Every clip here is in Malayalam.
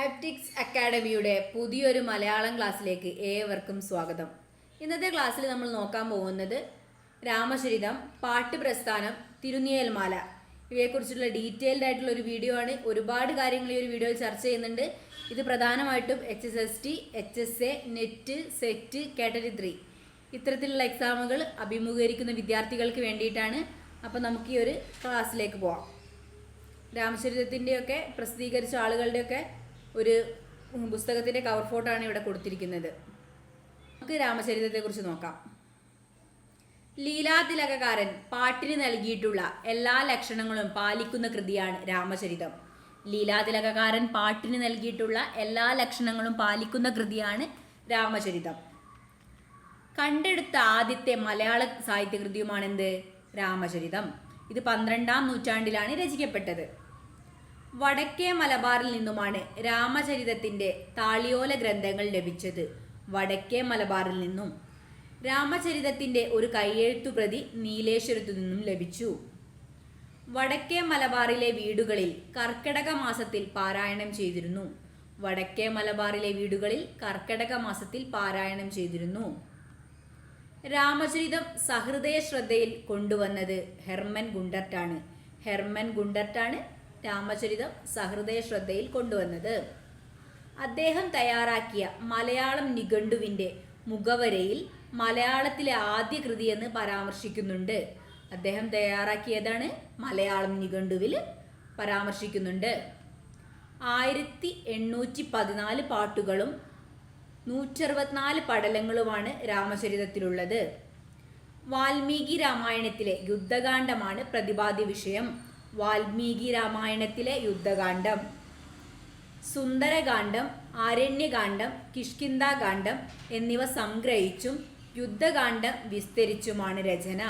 ഹാപ്റ്റിക്സ് അക്കാഡമിയുടെ പുതിയൊരു മലയാളം ക്ലാസ്സിലേക്ക് ഏവർക്കും സ്വാഗതം. ഇന്നത്തെ ക്ലാസ്സിൽ നമ്മൾ നോക്കാൻ പോകുന്നത് രാമചരിതം പാട്ട് പ്രസ്ഥാനം തിരുനിയൽമാല ഇവയെക്കുറിച്ചുള്ള ഡീറ്റെയിൽഡ് ആയിട്ടുള്ള ഒരു വീഡിയോ ആണ്. ഒരുപാട് കാര്യങ്ങൾ ഈ ഒരു വീഡിയോയിൽ ചർച്ച ചെയ്യുന്നുണ്ട്. ഇത് പ്രധാനമായിട്ടും H S S T H S A NET SET category three ഇത്തരത്തിലുള്ള എക്സാമുകൾ അഭിമുഖീകരിക്കുന്ന വിദ്യാർത്ഥികൾക്ക് വേണ്ടിയിട്ടാണ്. അപ്പോൾ നമുക്ക് ഈ ഒരു ക്ലാസ്സിലേക്ക് പോവാം. രാമചരിതത്തിന്റെയൊക്കെ പ്രസിദ്ധീകരിച്ച ആളുകളുടെയൊക്കെ ഒരു പുസ്തകത്തിന്റെ കവർ ഫോട്ടോ ആണ് ഇവിടെ കൊടുത്തിരിക്കുന്നത്. നമുക്ക് രാമചരിതത്തെക്കുറിച്ച് നോക്കാം. ലീലാതിലകകാരൻ പാട്ടിന് നൽകിയിട്ടുള്ള എല്ലാ ലക്ഷണങ്ങളും പാലിക്കുന്ന കൃതിയാണ് രാമചരിതം. ലീലാതിലകകാരൻ പാട്ടിന് നൽകിയിട്ടുള്ള എല്ലാ ലക്ഷണങ്ങളും പാലിക്കുന്ന കൃതിയാണ് രാമചരിതം. കണ്ടെടുത്ത ആദ്യത്തെ മലയാള സാഹിത്യകൃതിയുമാണെന്ത് രാമചരിതം. ഇത് പന്ത്രണ്ടാം നൂറ്റാണ്ടിലാണ് രചിക്കപ്പെട്ടത്. വടക്കേ മലബാറിൽ നിന്നുമാണ് രാമചരിതത്തിന്റെ താളിയോല ഗ്രന്ഥങ്ങൾ ലഭിച്ചത്. വടക്കേ മലബാറിൽ നിന്നും. രാമചരിതത്തിന്റെ ഒരു കയ്യെഴുത്തു പ്രതി നീലേശ്വരത്തു നിന്നും ലഭിച്ചു. വടക്കേ മലബാറിലെ വീടുകളിൽ കർക്കിടക മാസത്തിൽ പാരായണം ചെയ്തിരുന്നു. വടക്കേ മലബാറിലെ വീടുകളിൽ കർക്കിടക മാസത്തിൽ പാരായണം ചെയ്തിരുന്നു. രാമചരിതം സഹൃദയ ശ്രദ്ധയിൽ കൊണ്ടുവന്നത് ഹെർമൻ ഗുണ്ടർട്ടാണ്. ഹെർമൻ ഗുണ്ടർട്ടാണ് രാമചരിതം സഹൃദയ ശ്രദ്ധയിൽ കൊണ്ടുവന്നത്. അദ്ദേഹം തയ്യാറാക്കിയ മലയാളം നിഘണ്ടുവിന്റെ മുഖവരയിൽ മലയാളത്തിലെ ആദ്യ എന്ന് പരാമർശിക്കുന്നുണ്ട്. അദ്ദേഹം തയ്യാറാക്കിയതാണ് മലയാളം നിഘണ്ടുവിൽ പരാമർശിക്കുന്നുണ്ട്. ആയിരത്തി എണ്ണൂറ്റി പതിനാല് പാട്ടുകളും നൂറ്ററുപത്തിനാല് പടലങ്ങളുമാണ് രാമചരിതത്തിലുള്ളത്. വാൽമീകി രാമായണത്തിലെ യുദ്ധകാന്ഡമാണ് പ്രതിപാദ്യ വിഷയം. വാൽമീകി രാമായണത്തിലെ യുദ്ധകാന്ഡം. സുന്ദരകാന്ഡം ആരണ്യകാന്ഡം കിഷ്കിന്താകാന്ഡം എന്നിവ സംഗ്രഹിച്ചും യുദ്ധകാന്ഡം വിസ്തരിച്ചുമാണ് രചന.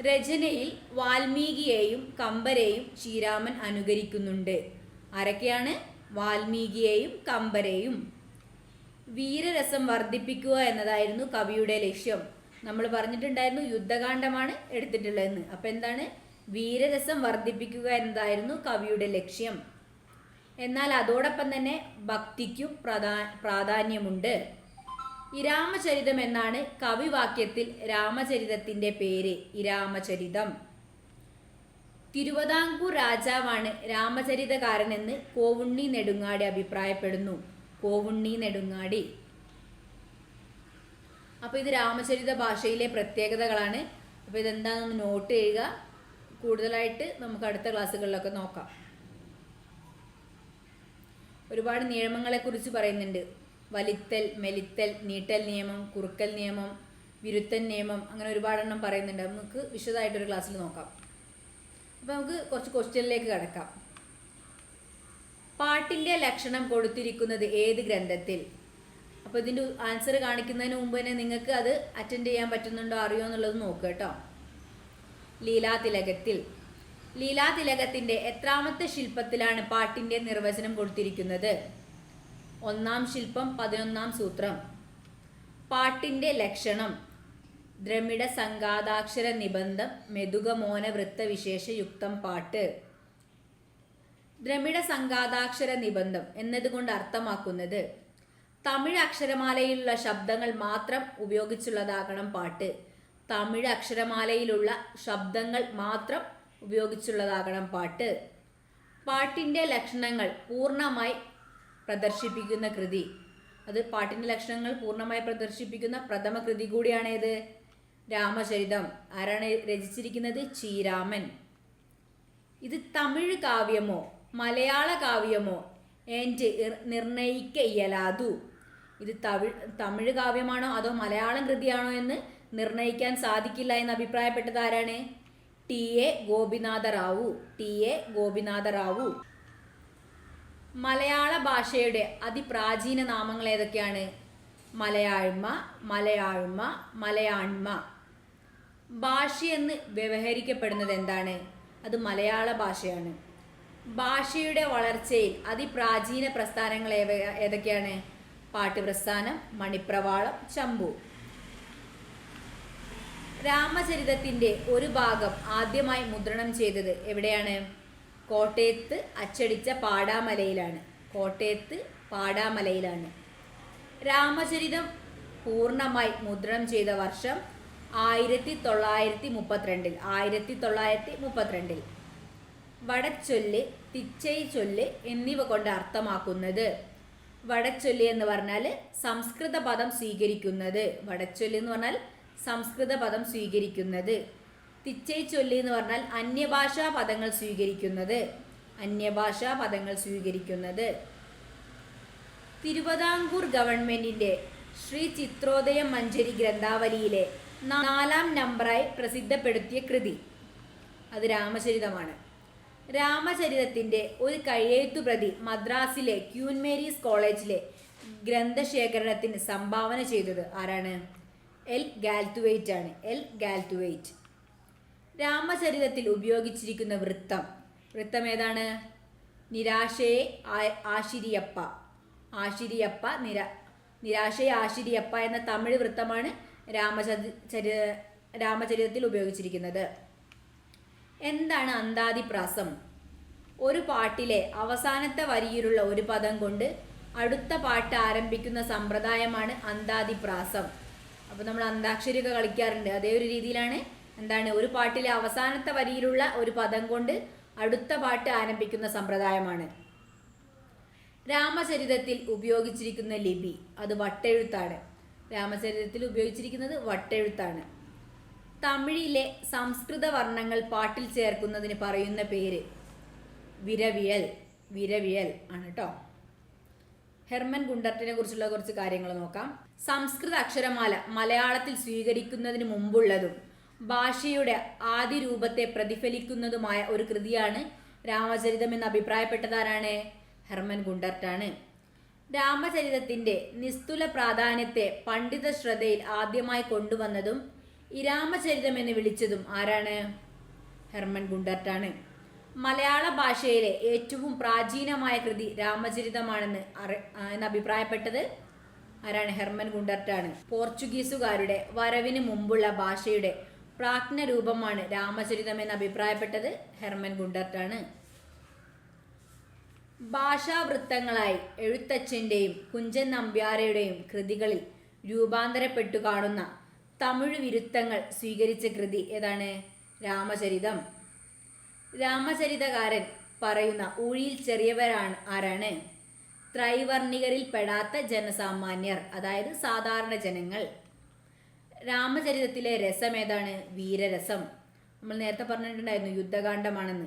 രചനയിൽ വാൽമീകിയെയും കമ്പരെയും ശ്രീരാമൻ അനുകരിക്കുന്നുണ്ട്. ആരൊക്കെയാണ്? വാൽമീകിയെയും കമ്പരെയും. വീരരസം വർദ്ധിപ്പിക്കുക എന്നതായിരുന്നു കവിയുടെ ലക്ഷ്യം. നമ്മൾ പറഞ്ഞിട്ടുണ്ടായിരുന്നു യുദ്ധകാന്ഡമാണ് എടുത്തിട്ടുള്ളതെന്ന്. അപ്പോൾ എന്താണ്? വീരരസം വർദ്ധിപ്പിക്കുക എന്നതായിരുന്നു കവിയുടെ ലക്ഷ്യം. എന്നാൽ അതോടൊപ്പം തന്നെ ഭക്തിക്കും പ്രധാ പ്രാധാന്യമുണ്ട്. ഇരാമചരിതം എന്നാണ് കവിവാക്യത്തിൽ രാമചരിതത്തിന്റെ പേര് ഇരാമചരിതം തിരുവിതാംകൂർ രാജാവാണ് രാമചരിതകാരനെന്ന് കോവുണ്ണി നെടുങ്ങാടി അഭിപ്രായപ്പെടുന്നു. കോവുണ്ണി നെടുങ്ങാടി. അപ്പോൾ ഇത് രാമചരിത ഭാഷയിലെ പ്രത്യേകതകളാണ്. അപ്പോൾ ഇതെന്താണെന്ന് നോട്ട് ചെയ്യുക. കൂടുതലായിട്ട് നമുക്ക് അടുത്ത ക്ലാസ്സുകളിലൊക്കെ നോക്കാം. ഒരുപാട് നിയമങ്ങളെക്കുറിച്ച് പറയുന്നുണ്ട്. വലിത്തൽ മെലിത്തൽ നീട്ടൽ നിയമം കുറുക്കൽ നിയമം വിരുത്തൻ നിയമം അങ്ങനെ ഒരുപാടെണ്ണം പറയുന്നുണ്ട്. നമുക്ക് വിശദമായിട്ടൊരു ക്ലാസ്സിൽ നോക്കാം. അപ്പോൾ നമുക്ക് കുറച്ച് ക്വസ്റ്റ്യനിലേക്ക് കിടക്കാം. പാട്ടിന്റെ ലക്ഷണം കൊടുത്തിരിക്കുന്നത് ഏത് ഗ്രന്ഥത്തിൽ? അപ്പോൾ ഇതിന്റെ ആൻസർ കാണിക്കുന്നതിന് മുമ്പ് തന്നെ നിങ്ങൾക്ക് അത് അറ്റൻഡ് ചെയ്യാൻ പറ്റുന്നുണ്ടോ അറിയോ എന്നുള്ളത് നോക്കുക കേട്ടോ. ലീലാതിലകത്തിൽ. ലീലാതിലകത്തിന്റെ എത്രാമത്തെ ശില്പത്തിലാണ് പാട്ടിന്റെ നിർവചനം കൊടുത്തിരിക്കുന്നത്? ഒന്നാം ശില്പം പതിനൊന്നാം സൂത്രം. പാട്ടിന്റെ ലക്ഷണം. ദ്രമിഡ സംഘാതാക്ഷര നിബന്ധം മെതുകമോന വൃത്തവിശേഷ യുക്തം പാട്ട്. ദ്രമിഡ സംഘാതാക്ഷര നിബന്ധം എന്നതുകൊണ്ട് അർത്ഥമാക്കുന്നത് തമിഴ് അക്ഷരമാലയിലുള്ള ശബ്ദങ്ങൾ മാത്രം ഉപയോഗിച്ചുള്ളതാകണം പാട്ട്. തമിഴ് അക്ഷരമാലയിലുള്ള ശബ്ദങ്ങൾ മാത്രം ഉപയോഗിച്ചുള്ളതാകണം പാട്ട്. പാട്ടിന്റെ ലക്ഷണങ്ങൾ പൂർണമായി പ്രദർശിപ്പിക്കുന്ന കൃതി. അത് പാട്ടിന്റെ ലക്ഷണങ്ങൾ പൂർണമായി പ്രദർശിപ്പിക്കുന്ന പ്രഥമ കൃതി കൂടിയാണേത്? രാമചരിതം. ആരാണ് രചിച്ചിരിക്കുന്നത്? ചീരാമൻ ഇത് തമിഴ് കാവ്യമോ മലയാള കാവ്യമോ? എന്റെ നിർണയിക്ക ഇയലാതു ഇത് തമിഴ് തമിഴ് കാവ്യമാണോ അതോ മലയാളം കൃതിയാണോ എന്ന് നിർണയിക്കാൻ സാധിക്കില്ല എന്ന് അഭിപ്രായപ്പെട്ടത് ആരാണ്? T A Gopinatha Rao T A Gopinatha Rao Malayala ഭാഷയുടെ അതിപ്രാചീന നാമങ്ങൾ ഏതൊക്കെയാണ്? മലയാഴ്മ മലയാഴ്മ മലയാണ്മ. ഭാഷയെന്ന് വ്യവഹരിക്കപ്പെടുന്നത് എന്താണ്? അത് മലയാള ഭാഷയാണ്. ഭാഷയുടെ വളർച്ചയിൽ അതിപ്രാചീന പ്രസ്ഥാനങ്ങൾ ഏതൊക്കെയാണ്? പാട്ടുപ്രസ്ഥാനം മണിപ്രവാളം ചമ്പു. രാമചരിതത്തിന്റെ ഒരു ഭാഗം ആദ്യമായി മുദ്രണം ചെയ്തത് എവിടെയാണ്? കോട്ടയത്ത് അച്ചടിച്ച പാടാമലയിലാണ്. കോട്ടയത്ത് പാടാമലയിലാണ്. രാമചരിതം പൂർണമായി മുദ്രണം ചെയ്ത വർഷം ആയിരത്തി തൊള്ളായിരത്തി മുപ്പത്തിരണ്ടിൽ ആയിരത്തി തൊള്ളായിരത്തി മുപ്പത്തിരണ്ടിൽ വടച്ചൊല്ല് തിച്ചൈ ചൊല്ല് എന്നിവ കൊണ്ട് അർത്ഥമാക്കുന്നത് വടച്ചൊല്ല് എന്ന് പറഞ്ഞാൽ സംസ്കൃത പദം സ്വീകരിക്കുന്നത്. വടച്ചൊല്ല് എന്ന് പറഞ്ഞാൽ സംസ്കൃത പദം സ്വീകരിക്കുന്നത്. തിച്ചൈ ചൊല്ലി എന്ന് പറഞ്ഞാൽ അന്യഭാഷാ പദങ്ങൾ സ്വീകരിക്കുന്നത്. അന്യഭാഷാ പദങ്ങൾ സ്വീകരിക്കുന്നത്. തിരുവിതാംകൂർ ഗവൺമെന്റിന്റെ ശ്രീ ചിത്രോദയ മഞ്ചരി ഗ്രന്ഥാവലിയിലെ നാലാം നമ്പറായി പ്രസിദ്ധപ്പെടുത്തിയ കൃതി. അത് രാമചരിതമാണ്. രാമചരിതത്തിന്റെ ഒരു കയ്യെഴുത്തു പ്രതി മദ്രാസിലെ ക്യൂൻ മേരീസ് കോളേജിലെ ഗ്രന്ഥശേഖരണത്തിന് സംഭാവന ചെയ്തത് ആരാണ്? എൽ ഗാൽറ്റുവേറ്റ് ആണ്. എൽ ഗാൽറ്റുവേറ്റ് രാമചരിതത്തിൽ ഉപയോഗിച്ചിരിക്കുന്ന വൃത്തം. വൃത്തം ഏതാണ്? നിരാശയെ ആശിരിയപ്പ. ആശിരിയപ്പ നിര നിരാശയെ ആശിരിയപ്പ എന്ന തമിഴ് വൃത്തമാണ് രാമചരി ചരി രാമചരിതത്തിൽ ഉപയോഗിച്ചിരിക്കുന്നത്. എന്താണ് അന്താതിപ്രാസം ഒരു പാട്ടിലെ അവസാനത്തെ വരിയിലുള്ള ഒരു പദം കൊണ്ട് അടുത്ത പാട്ട് ആരംഭിക്കുന്ന സമ്പ്രദായമാണ് അന്താതിപ്രാസം അപ്പോൾ നമ്മൾ അന്താക്ഷരിയൊക്കെ കളിക്കാറുണ്ട്. അതേ ഒരു രീതിയിലാണ് എന്താണ് ഒരു പാട്ടിലെ അവസാനത്തെ വരിയിലുള്ള ഒരു പദം കൊണ്ട് അടുത്ത പാട്ട് ആരംഭിക്കുന്ന സമ്പ്രദായമാണ്. രാമചരിതത്തിൽ ഉപയോഗിച്ചിരിക്കുന്ന ലിപി അത് വട്ടെഴുത്താണ്. രാമചരിതത്തിൽ ഉപയോഗിച്ചിരിക്കുന്നത് വട്ടെഴുത്താണ്. തമിഴിലെ സംസ്കൃത വർണങ്ങൾ പാട്ടിൽ ചേർക്കുന്നതിന് പറയുന്ന പേര് വിരവിയൽ വിരവിയൽ ആണ് കേട്ടോ ഹെർമൻ ഗുണ്ടർട്ടിനെ കുറിച്ചുള്ള കുറച്ച് കാര്യങ്ങൾ നോക്കാം. സംസ്കൃത അക്ഷരമാല മലയാളത്തിൽ സ്വീകരിക്കുന്നതിന് മുമ്പുള്ളതും ഭാഷയുടെ ആദ്യ രൂപത്തെ പ്രതിഫലിക്കുന്നതുമായ ഒരു കൃതിയാണ് രാമചരിതം എന്ന് അഭിപ്രായപ്പെട്ടതാരാണ്? ഹെർമൻ ഗുണ്ടർട്ടാണ്. രാമചരിതത്തിന്റെ നിസ്തുല പ്രാധാന്യത്തെ പണ്ഡിത ശ്രദ്ധയിൽ ആദ്യമായി കൊണ്ടുവന്നതും ഇരാമചരിതം രാമചരിതം എന്ന് വിളിച്ചതും ആരാണ്? ഹെർമൻ ഗുണ്ടർട്ടാണ്. മലയാള ഭാഷയിലെ ഏറ്റവും പ്രാചീനമായ കൃതി രാമചരിതമാണെന്ന് എന്ന് അഭിപ്രായപ്പെട്ടത് ആരാണ്? ഹെർമൻ ഗുണ്ടർട്ടാണ്. പോർച്ചുഗീസുകാരുടെ വരവിന് മുമ്പുള്ള ഭാഷയുടെ പ്രാജ്ഞ രൂപമാണ് രാമചരിതം എന്ന് അഭിപ്രായപ്പെട്ടത് ഹെർമൻ ഗുണ്ടർട്ടാണ്. ഭാഷാവൃത്തങ്ങളായി എഴുത്തച്ഛന്റെയും കുഞ്ചൻ നമ്പ്യാരയുടെയും കൃതികളിൽ രൂപാന്തരപ്പെട്ടു കാണുന്ന തമിഴ് വിരുത്തങ്ങൾ സ്വീകരിച്ച കൃതി ഏതാണ്? രാമചരിതം. രാമചരിതകാരൻ പറയുന്ന ഊഴിയിൽ ചെറിയവരാണ് ആരാണ്? ത്രൈവർണികരിൽ പെടാത്ത ജനസാമാന്യർ അതായത് സാധാരണ ജനങ്ങൾ. രാമചരിതത്തിലെ രസം ഏതാണ്? വീരരസം. നമ്മൾ നേരത്തെ പറഞ്ഞിട്ടുണ്ടായിരുന്നു യുദ്ധകാന്ഡമാണെന്ന്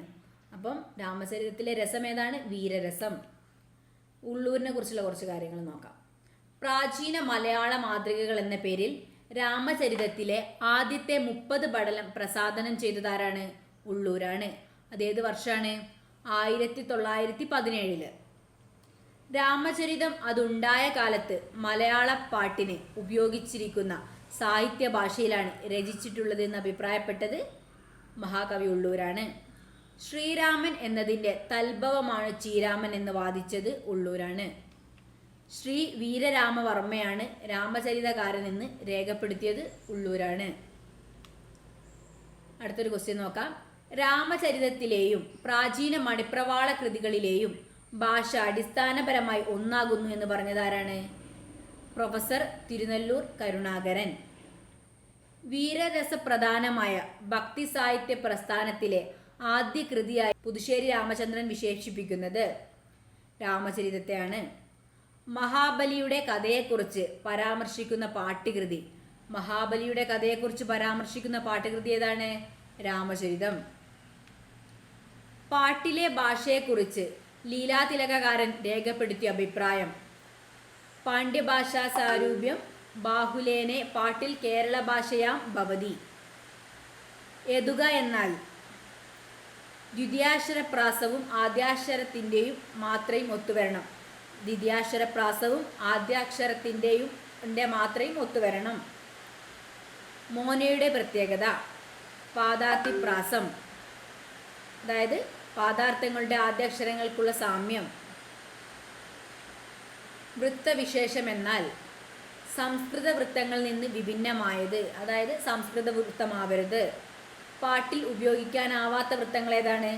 അപ്പം രാമചരിതത്തിലെ രസം ഏതാണ്? വീരരസം. ഉള്ളൂരിനെ കുറിച്ചുള്ള കുറച്ച് കാര്യങ്ങൾ നോക്കാം. പ്രാചീന മലയാള മാതൃകകൾ എന്ന പേരിൽ രാമചരിതത്തിലെ ആദ്യത്തെ മുപ്പത് പടലം പ്രസാദനം ചെയ്തതാരാണ് ഉള്ളൂരാണ്. അതേത് വർഷമാണ് ആയിരത്തി തൊള്ളായിരത്തി പതിനേഴിൽ രാമചരിതം അതുണ്ടായ കാലത്ത് മലയാള പാട്ടിന് ഉപയോഗിച്ചിരിക്കുന്ന സാഹിത്യ ഭാഷയിലാണ് രചിച്ചിട്ടുള്ളത് എന്ന് അഭിപ്രായപ്പെട്ടത് മഹാകവി ഉള്ളൂരാണ്. ശ്രീരാമൻ എന്നതിന്റെ തൽഭവമാണ് ചീരാമൻ എന്ന് വാദിച്ചത് ഉള്ളൂരാണ്. ശ്രീ വീരരാമവർമ്മയാണ് രാമചരിതകാരൻ എന്ന് രേഖപ്പെടുത്തിയത് ഉള്ളൂരാണ്. അടുത്തൊരു ക്വസ്റ്റ്യൻ നോക്കാം. രാമചരിതത്തിലെയും പ്രാചീന മണിപ്രവാള കൃതികളിലെയും ഭാഷ അടിസ്ഥാനപരമായി ഒന്നാകുന്നു എന്ന് പറഞ്ഞതാരാണ്? പ്രൊഫസർ തിരുനെല്ലൂർ കരുണാകരൻ. വീരരസപ്രധാനമായ ഭക്തി സാഹിത്യ പ്രസ്ഥാനത്തിലെ ആദ്യ കൃതിയായി പുതുശ്ശേരി രാമചന്ദ്രൻ വിശേഷിപ്പിക്കുന്നത് രാമചരിതത്തെയാണ്. മഹാബലിയുടെ കഥയെക്കുറിച്ച് പരാമർശിക്കുന്ന പാട്ടുകൃതി. മഹാബലിയുടെ കഥയെക്കുറിച്ച് പരാമർശിക്കുന്ന പാട്ടുകൃതി ഏതാണ്? രാമചരിതം. പാട്ടിലെ ഭാഷയെക്കുറിച്ച് ലീലാതിലകകാരൻ രേഖപ്പെടുത്തിയ അഭിപ്രായം. പാണ്ഡ്യഭാഷാ സാരൂപ്യം ബാഹുലേനെ പാട്ടിൽ കേരള ഭാഷയാം ഭവതി. എതുക എന്നാൽ ദ്വിതീയാക്ഷരപ്രാസവും ആദ്യാക്ഷരത്തിന്റെയും മാത്രയും ഒത്തുവരണം. ദ്വിതീയാക്ഷരപ്രാസവും ആദ്യാക്ഷരത്തിന്റെയും മാത്രയും ഒത്തുവരണം. മോനയുടെ പ്രത്യേകത. പാദാർത്ഥിപ്രാസം അതായത് പാദാർത്ഥങ്ങളുടെ ആദ്യാക്ഷരങ്ങൾക്കുള്ള സാമ്യം. വൃത്തവിശേഷം എന്നാൽ സംസ്കൃത വൃത്തങ്ങളിൽ നിന്ന് വിഭിന്നമായത് അതായത് സംസ്കൃത വൃത്തമാവരുത് പാട്ടിൽ ഉപയോഗിക്കാനാവാത്ത വൃത്തങ്ങൾ ഏതാണ്?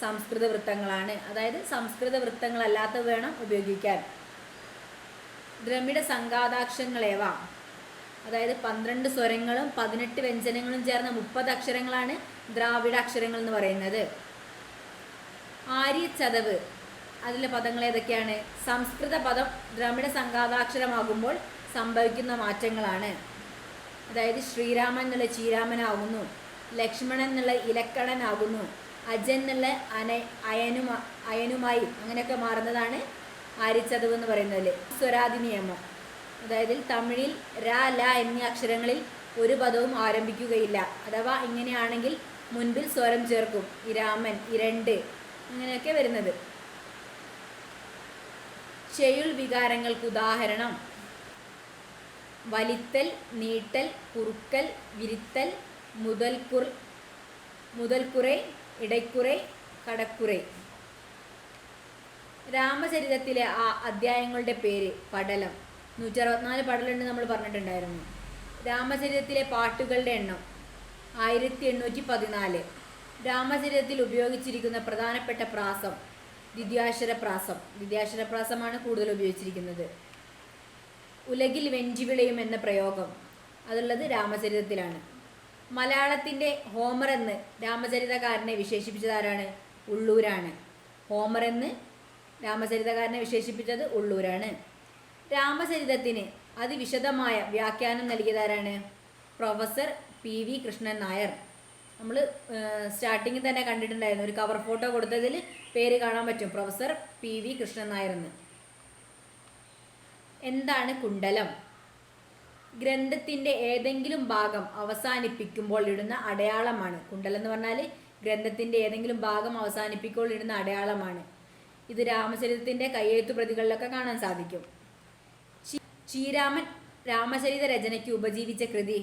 സംസ്കൃത വൃത്തങ്ങളാണ് അതായത് സംസ്കൃത വൃത്തങ്ങളല്ലാത്തത് വേണം ഉപയോഗിക്കാൻ. ദ്രമിഡ സംഘാതാക്ഷങ്ങളേവ അതായത് പന്ത്രണ്ട് സ്വരങ്ങളും പതിനെട്ട് വ്യഞ്ജനങ്ങളും ചേർന്ന മുപ്പത് അക്ഷരങ്ങളാണ് ദ്രാവിഡ അക്ഷരങ്ങൾ എന്ന് പറയുന്നത്. ആര്യ ചതവ് അതിലെ പദങ്ങൾ ഏതൊക്കെയാണ്? സംസ്കൃത പദം ദ്രമിഡ സംഘാതാക്ഷരമാകുമ്പോൾ സംഭവിക്കുന്ന മാറ്റങ്ങളാണ്. അതായത് ശ്രീരാമൻ എന്നുള്ള ചീരാമനാകുന്നു. ലക്ഷ്മണൻ എന്നുള്ള ഇലക്കണനാകുന്നു അജൻ എന്നുള്ള അന അയനു അയനുമായി അങ്ങനെയൊക്കെ മാറുന്നതാണ് ആര്യച്ചതവ് എന്ന് പറയുന്നതിൽ സ്വരാതി നിയമം. അതായത് തമിഴിൽ ര ല എന്നീ അക്ഷരങ്ങളിൽ ഒരു പദവും ആരംഭിക്കുകയില്ല. അഥവാ ഇങ്ങനെയാണെങ്കിൽ മുൻപിൽ സ്വരം ചേർക്കും. ഇരാമൻ ഇരണ്ട് അങ്ങനെയൊക്കെ വരുന്നത്. ഷെയുൾ വികാരങ്ങൾക്ക് ഉദാഹരണം. വലിത്തൽ നീട്ടൽ കുറുക്കൽ വിരിത്തൽ മുതൽക്കുർ മുതൽക്കുറെ ഇടയ്ക്കുറെ കടക്കുറെ. രാമചരിതത്തിലെ ആ അധ്യായങ്ങളുടെ പേര് പടലം. നൂറ്റി അറുപത്തിനാല് പടലുണ്ട് നമ്മൾ പറഞ്ഞിട്ടുണ്ടായിരുന്നു. രാമചരിതത്തിലെ പാട്ടുകളുടെ എണ്ണം ആയിരത്തി എണ്ണൂറ്റി പതിനാല്. രാമചരിതത്തിൽ ഉപയോഗിച്ചിരിക്കുന്ന പ്രധാനപ്പെട്ട പ്രാസം ദ്വിത്യാക്ഷര പ്രാസം ദ്വിത്യാക്ഷര പ്രാസമാണ് കൂടുതൽ ഉപയോഗിച്ചിരിക്കുന്നത്. ഉലകിൽ വെഞ്ചിവിളയും എന്ന പ്രയോഗം. അതുള്ളത് രാമചരിതത്തിലാണ്. മലയാളത്തിന്റെ ഹോമർ എന്ന് രാമചരിതകാരനെ വിശേഷിപ്പിച്ചത് ആരാണ്? ഉള്ളൂരാണ്. ഹോമർ എന്ന് രാമചരിതകാരനെ വിശേഷിപ്പിച്ചത് ഉള്ളൂരാണ്. രാമചരിതത്തിന് അതിവിശദമായ വ്യാഖ്യാനം നൽകിയതാരാണ് professor P V Krishnan Nair. നമ്മൾ സ്റ്റാർട്ടിങ്ങിൽ തന്നെ കണ്ടിട്ടുണ്ടായിരുന്നു. ഒരു കവർ ഫോട്ടോ കൊടുത്തതിൽ പേര് കാണാൻ പറ്റും. Professor P V Krishnan Nair എന്ന്. എന്താണ് കുണ്ടലം ഗ്രന്ഥത്തിന്റെ ഏതെങ്കിലും ഭാഗം അവസാനിപ്പിക്കുമ്പോൾ ഇടുന്ന അടയാളമാണ്. കുണ്ടലം എന്ന് പറഞ്ഞാൽ ഗ്രന്ഥത്തിന്റെ ഏതെങ്കിലും ഭാഗം അവസാനിപ്പിക്കുമ്പോൾ ഇടുന്ന അടയാളമാണ്. ഇത് രാമചരിതത്തിന്റെ കയ്യെഴുത്തു പ്രതികളിലൊക്കെ കാണാൻ സാധിക്കും. ശ്രീരാമൻ രാമചരിത രചനയ്ക്ക് ഉപജീവിച്ച കൃതി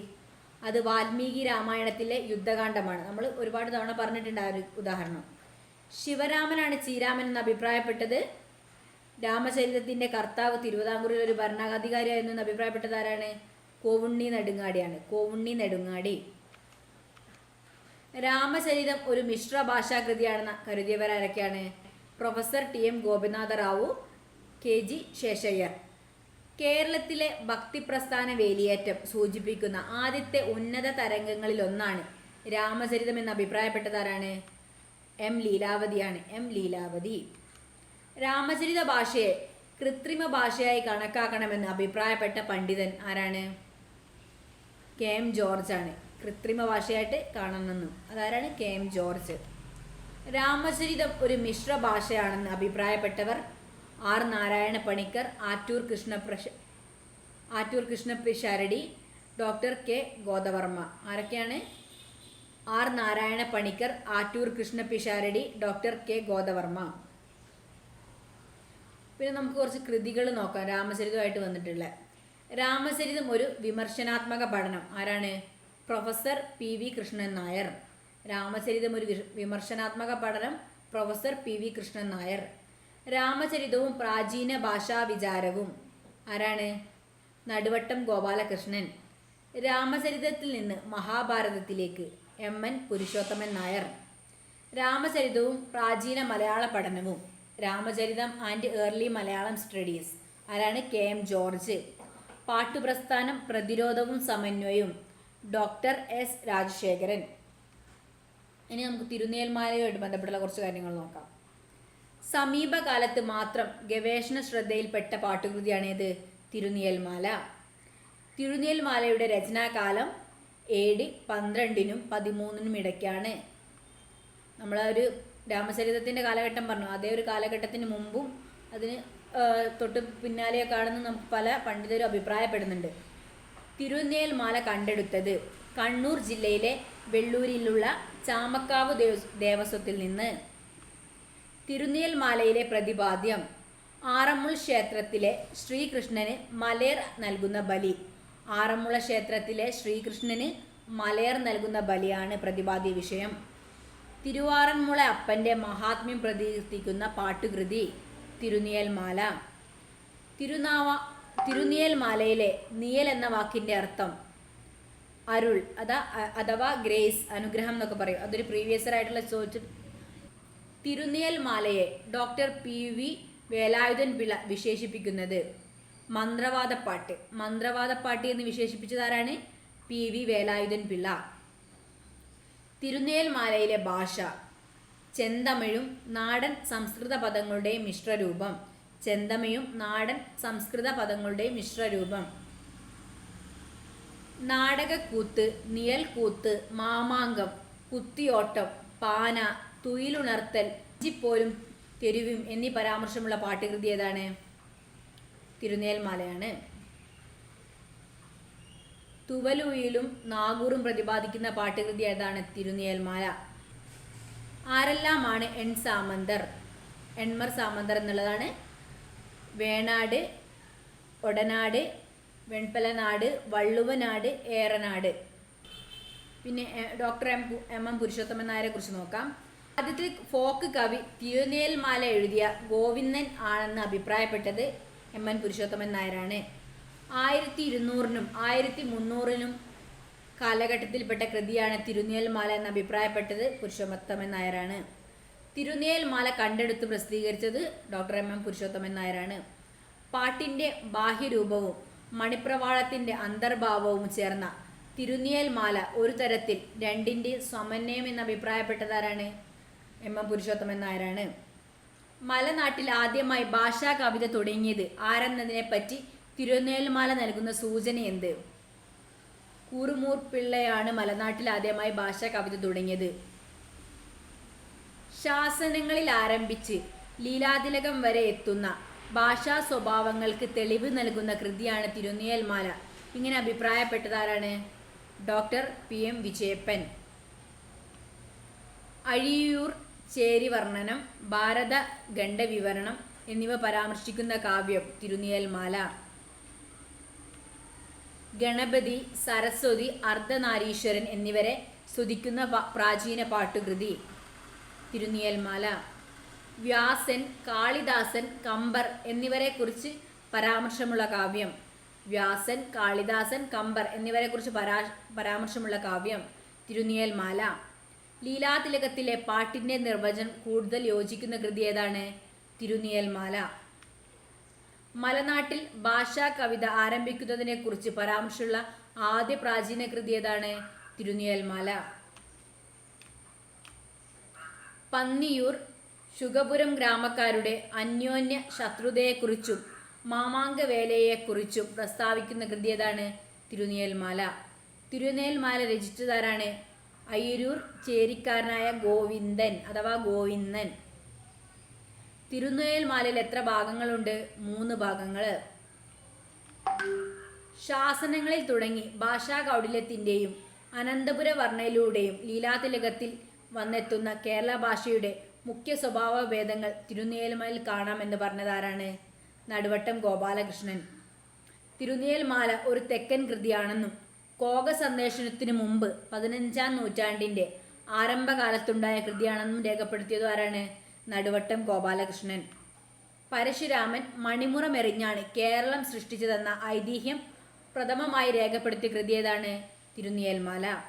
അത് വാൽമീകി രാമായണത്തിലെ യുദ്ധകാന്ഡമാണ്. നമ്മൾ ഒരുപാട് തവണ പറഞ്ഞിട്ടുണ്ട് ആ ഒരു ഉദാഹരണം. ശിവരാമനാണ് ചീരാമൻ എന്ന് അഭിപ്രായപ്പെട്ടത്. രാമചരിതത്തിന്റെ കർത്താവ് തിരുവിതാംകൂറിൽ ഒരു ഭരണാധികാരിയായിരുന്നു എന്ന് അഭിപ്രായപ്പെട്ടത് ആരാണ്? കോവുണ്ണി നെടുങ്ങാടിയാണ്. കോവുണ്ണി നെടുങ്ങാടി. രാമചരിതം ഒരു മിശ്ര ഭാഷാകൃതിയാണെന്ന് കരുതിയവരാരൊക്കെയാണ്? Professor T M Gopinatha Rao K G Seshayyar. കേരളത്തിലെ ഭക്തിപ്രസ്ഥാന വേലിയേറ്റം സൂചിപ്പിക്കുന്ന ആദ്യത്തെ ഉന്നത തരംഗങ്ങളിലൊന്നാണ് രാമചരിതം എന്ന് അഭിപ്രായപ്പെട്ടതാരാണ്? എം ലീലാവതിയാണ്. എം ലീലാവതി. രാമചരിത ഭാഷയെ കൃത്രിമ ഭാഷയായി കണക്കാക്കണമെന്ന് അഭിപ്രായപ്പെട്ട പണ്ഡിതൻ ആരാണ്? കെ എം ജോർജ് ആണ് കൃത്രിമ ഭാഷയായിട്ട് കാണണമെന്നും അതാരാണ്? K M George. രാമചരിതം ഒരു മിശ്ര ഭാഷയാണെന്ന് അഭിപ്രായപ്പെട്ടവർ ആർ നാരായണ പണിക്കർ ആറ്റൂർ കൃഷ്ണപ്രശ ആറ്റൂർ കൃഷ്ണപിഷാരടി ഡോക്ടർ കെ ഗോദവർമ്മ. ആരൊക്കെയാണ്? R Narayana Panicker Attoor Krishnapisharadi doctor K Godavarma. പിന്നെ നമുക്ക് കുറച്ച് കൃതികൾ നോക്കാം. രാമചരിതമായിട്ട് വന്നിട്ടുള്ള. രാമചരിതം ഒരു വിമർശനാത്മക പഠനം. ആരാണ്? Professor P V Krishnan Nair. Ramacharitham ഒരു വിമർശനാത്മക പഠനം. Professor P V Krishnan Nair. രാമചരിതവും പ്രാചീന ഭാഷാ വിചാരവും ആരാണ്? നടുവട്ടം ഗോപാലകൃഷ്ണൻ. രാമചരിതത്തിൽ നിന്ന് മഹാഭാരതത്തിലേക്ക് എം. എൻ. പുരുഷോത്തമൻ നായർ. രാമചരിതവും പ്രാചീന മലയാള പഠനവും. Ramacharitham and early Malayalam studies. ആരാണ്? കെ. എം. ജോർജ്. പാട്ടുപ്രസ്ഥാനം പ്രതിരോധവും സമന്വയവും. Doctor S. രാജശേഖരൻ. ഇനി നമുക്ക് തിരുനേൽമാലയുമായിട്ട് ബന്ധപ്പെട്ടുള്ള കുറച്ച് കാര്യങ്ങൾ നോക്കാം. സമീപകാലത്ത് മാത്രം ഗവേഷണ ശ്രദ്ധയിൽപ്പെട്ട പാട്ടുകൃതിയാണ് ഇത് തിരുനിയൽമാല. തിരുനിയൽമാലയുടെ രചനാകാലം ഏഴ് പന്ത്രണ്ടിനും പതിമൂന്നിനും ഇടയ്ക്കാണ്. നമ്മളൊരു രാമചരിതത്തിന്റെ കാലഘട്ടം പറഞ്ഞു. അതേ ഒരു കാലഘട്ടത്തിന് മുമ്പും അതിന് തൊട്ട് പിന്നാലെയൊക്കെ ആണെന്ന് നമുക്ക് പല പണ്ഡിതരും അഭിപ്രായപ്പെടുന്നുണ്ട്. തിരുനേൽ മാല കണ്ടെടുത്തത് കണ്ണൂർ ജില്ലയിലെ വെള്ളൂരിലുള്ള ചാമക്കാവ് ദേവ ദേവസ്വത്തിൽ നിന്ന്. തിരുനിയൽ മാലയിലെ പ്രതിപാദ്യം ആറന്മുള ക്ഷേത്രത്തിലെ ശ്രീകൃഷ്ണന് മലയർ നൽകുന്ന ബലി. ആറന്മുള ക്ഷേത്രത്തിലെ ശ്രീകൃഷ്ണന് മലയർ നൽകുന്ന ബലിയാണ് പ്രതിപാദ്യ വിഷയം. തിരുവാറന്മുള അപ്പന്റെ മഹാത്മ്യം പ്രകീർത്തിക്കുന്ന പാട്ടുകൃതി തിരുനിയൽമാല തിരുനാവ തിരുനിയൽമാലയിലെ നിയൽ എന്ന വാക്കിന്റെ അർത്ഥം അരുൾ അതാ അഥവാ ഗ്രേസ് അനുഗ്രഹം എന്നൊക്കെ പറയും. അതൊരു പ്രീവിയസ് ആയിട്ടുള്ള ചോദിച്ചു Thirunizhal മാലയെ doctor P V Velayudhan Pillai വിശേഷിപ്പിക്കുന്നത്. മന്ത്രവാദപ്പാട്ട്. മന്ത്രവാദപ്പാട്ട് എന്ന് വിശേഷിപ്പിച്ചതാരാണ് പി വി വേലായുധൻ പിള്ള. തിരുനിയൽ മാലയിലെ ഭാഷ. ചെന്തമിഴും നാടൻ സംസ്കൃത പദങ്ങളുടെ മിശ്രരൂപം ചെന്തമയും നാടൻ സംസ്കൃത പദങ്ങളുടെ മിശ്രരൂപം നാടകക്കൂത്ത് നിയൽക്കൂത്ത് മാമാങ്കം കുത്തിയോട്ടം പാന തുയിലുണർത്തൽ ജിപ്പോലും തെരുവും എന്നീ പരാമർശമുള്ള പാട്ടുകൃതി ഏതാണ്? തിരുനേൽമാലയാണ്. തുവലുയിലും നാഗൂറും പ്രതിപാദിക്കുന്ന പാട്ടുകൃതി ഏതാണ്? തിരുനേൽമാല. ആരെല്ലാമാണ് എൺ സാമന്തർ? എൺമർ സാമന്തർ എന്നുള്ളതാണ്. വേണാട് ഒടനാട് വെൺപലനാട് വള്ളുവനാട് ഏറനാട്. പിന്നെ doctor M M M Purushothaman നായരെ കുറിച്ച് നോക്കാം. ആദ്യത്തെ ഫോക്ക് കവി തിരുനേൽമാല എഴുതിയ ഗോവിന്ദൻ ആണെന്ന് അഭിപ്രായപ്പെട്ടത് എം എൻ പുരുഷോത്തമൻ നായരാണ്. ആയിരത്തി ഇരുന്നൂറിനും ആയിരത്തി മുന്നൂറിനും കാലഘട്ടത്തിൽപ്പെട്ട കൃതിയാണ് തിരുനേൽമാല എന്ന് അഭിപ്രായപ്പെട്ടത് പുരുഷോത്തമൻ നായരാണ്. തിരുനേൽമാല കണ്ടെടുത്ത് പ്രസിദ്ധീകരിച്ചത് ഡോക്ടർ എം എം പുരുഷോത്തമൻ നായരാണ്. പാട്ടിന്റെ ബാഹ്യരൂപവും മണിപ്രവാളത്തിന്റെ അന്തർഭാവവും ചേർന്ന തിരുനിയൽമാല ഒരു തരത്തിൽ രണ്ടിന്റെ സമന്വയം എന്ന് അഭിപ്രായപ്പെട്ടതാരാണ്? എം എം പുരുഷോത്തമൻ നായരാണ് മലനാട്ടിൽ ആദ്യമായി ഭാഷാ കവിത തുടങ്ങിയത് ആരെന്നതിനെ പറ്റി തിരുനേൽമാല നൽകുന്ന സൂചന എന്ത് കുറുമൂർ പിള്ളയാണ് മലനാട്ടിൽ ആദ്യമായി ഭാഷാ കവിത തുടങ്ങിയത്. ശാസനങ്ങളിൽ ആരംഭിച്ച് ലീലാതിലകം വരെ എത്തുന്ന ഭാഷാ സ്വഭാവങ്ങൾക്ക് തെളിവ് നൽകുന്ന കൃതിയാണ് തിരുനേൽമാല. ഇങ്ങനെ അഭിപ്രായപ്പെട്ടതാരാണ്? Doctor P M Vijayappan. Azhiyur ചേരി വർണനം ഭാരത ഖണ്ഡവിവരണം എന്നിവ പരാമർശിക്കുന്ന കാവ്യം തിരുനിയൽമാല ഗണപതി സരസ്വതി അർദ്ധനാരീശ്വരൻ എന്നിവരെ സ്തുതിക്കുന്ന പ്രാചീന പാട്ടുകൃതി തിരുനിയൽമാല വ്യാസൻ കാളിദാസൻ കമ്പർ എന്നിവരെക്കുറിച്ച് പരാമർശമുള്ള കാവ്യം. വ്യാസൻ കാളിദാസൻ കമ്പർ എന്നിവരെക്കുറിച്ച് പരാ പരാമർശമുള്ള കാവ്യം തിരുനിയൽമാല ലീലാതിലകത്തിലെ പാട്ടിന്റെ നിർവചനം കൂടുതൽ യോജിക്കുന്ന കൃതി ഏതാണ്? തിരുനിയൽമാല മലനാട്ടിൽ ഭാഷാ കവിത ആരംഭിക്കുന്നതിനെക്കുറിച്ച് പരാമർശമുള്ള ആദ്യ പ്രാചീന കൃതി ഏതാണ്? തിരുനിയൽമാല പന്നിയൂർ ശുഗപുരം ഗ്രാമക്കാരുടെ അന്യോന്യ ശത്രുതയെക്കുറിച്ചും മാമാങ്ക വേലയെക്കുറിച്ചും പ്രസ്താവിക്കുന്ന കൃതി ഏതാണ്? തിരുനിയൽമാല തിരുനേൽമാല രചിച്ചതാരാണ് അയ്യൂർ ചേരിക്കാരനായ ഗോവിന്ദൻ അഥവാ ഗോവിന്ദൻ. തിരുനേൽമാലയിൽ എത്ര ഭാഗങ്ങളുണ്ട്? മൂന്ന് ഭാഗങ്ങൾ. ശാസനങ്ങളിൽ തുടങ്ങി ഭാഷാ കൗടില്യത്തിന്റെയും അനന്തപുര വർണയിലൂടെയും ലീലാതിലകത്തിൽ വന്നെത്തുന്ന കേരള ഭാഷയുടെ മുഖ്യ സ്വഭാവ ഭേദങ്ങൾ തിരുനേൽമലയിൽ കാണാമെന്ന് പറഞ്ഞതാരാണ്? നടുവട്ടം ഗോപാലകൃഷ്ണൻ. തിരുനേൽമാല ഒരു തെക്കൻ കൃതിയാണെന്നും കോക സന്ദേശനത്തിനു മുമ്പ് പതിനഞ്ചാം നൂറ്റാണ്ടിന്റെ ആരംഭകാലത്തുണ്ടായ കൃതിയാണെന്നും രേഖപ്പെടുത്തിയത് ആരാണ്? നടുവട്ടം ഗോപാലകൃഷ്ണൻ. പരശുരാമൻ മണിമുറമെറിഞ്ഞാണ് കേരളം സൃഷ്ടിച്ചതെന്ന ഐതിഹ്യം പ്രഥമമായി രേഖപ്പെടുത്തിയ കൃതി ഏതാണ്? തിരുനിയൽമാല.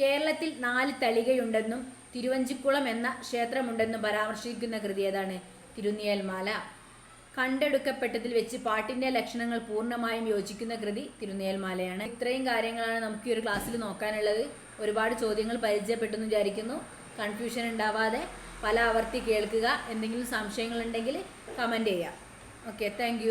കേരളത്തിൽ നാല് തളികയുണ്ടെന്നും തിരുവഞ്ചിക്കുളം എന്ന ക്ഷേത്രമുണ്ടെന്നും പരാമർശിക്കുന്ന കൃതി ഏതാണ്? തിരുനിയൽമാല. കണ്ടെടുക്കപ്പെട്ടതിൽ വെച്ച് പാട്ടിന്റെ ലക്ഷണങ്ങൾ പൂർണമായും യോജിക്കുന്ന കൃതി തിരുനേൽമാലയാണ്. ഇത്രയും കാര്യങ്ങളാണ് നമുക്ക് ഈ ഒരു ക്ലാസ്സിൽ നോക്കാനുള്ളത്. ഒരുപാട് ചോദ്യങ്ങൾ പരിചയപ്പെട്ടെന്ന് വിചാരിക്കുന്നു. കൺഫ്യൂഷൻ ഉണ്ടാവാതെ പല ആവർത്തി കേൾക്കുക. എന്തെങ്കിലും സംശയങ്ങളുണ്ടെങ്കിൽ കമന്റ് ചെയ്യുക ഓക്കെ താങ്ക്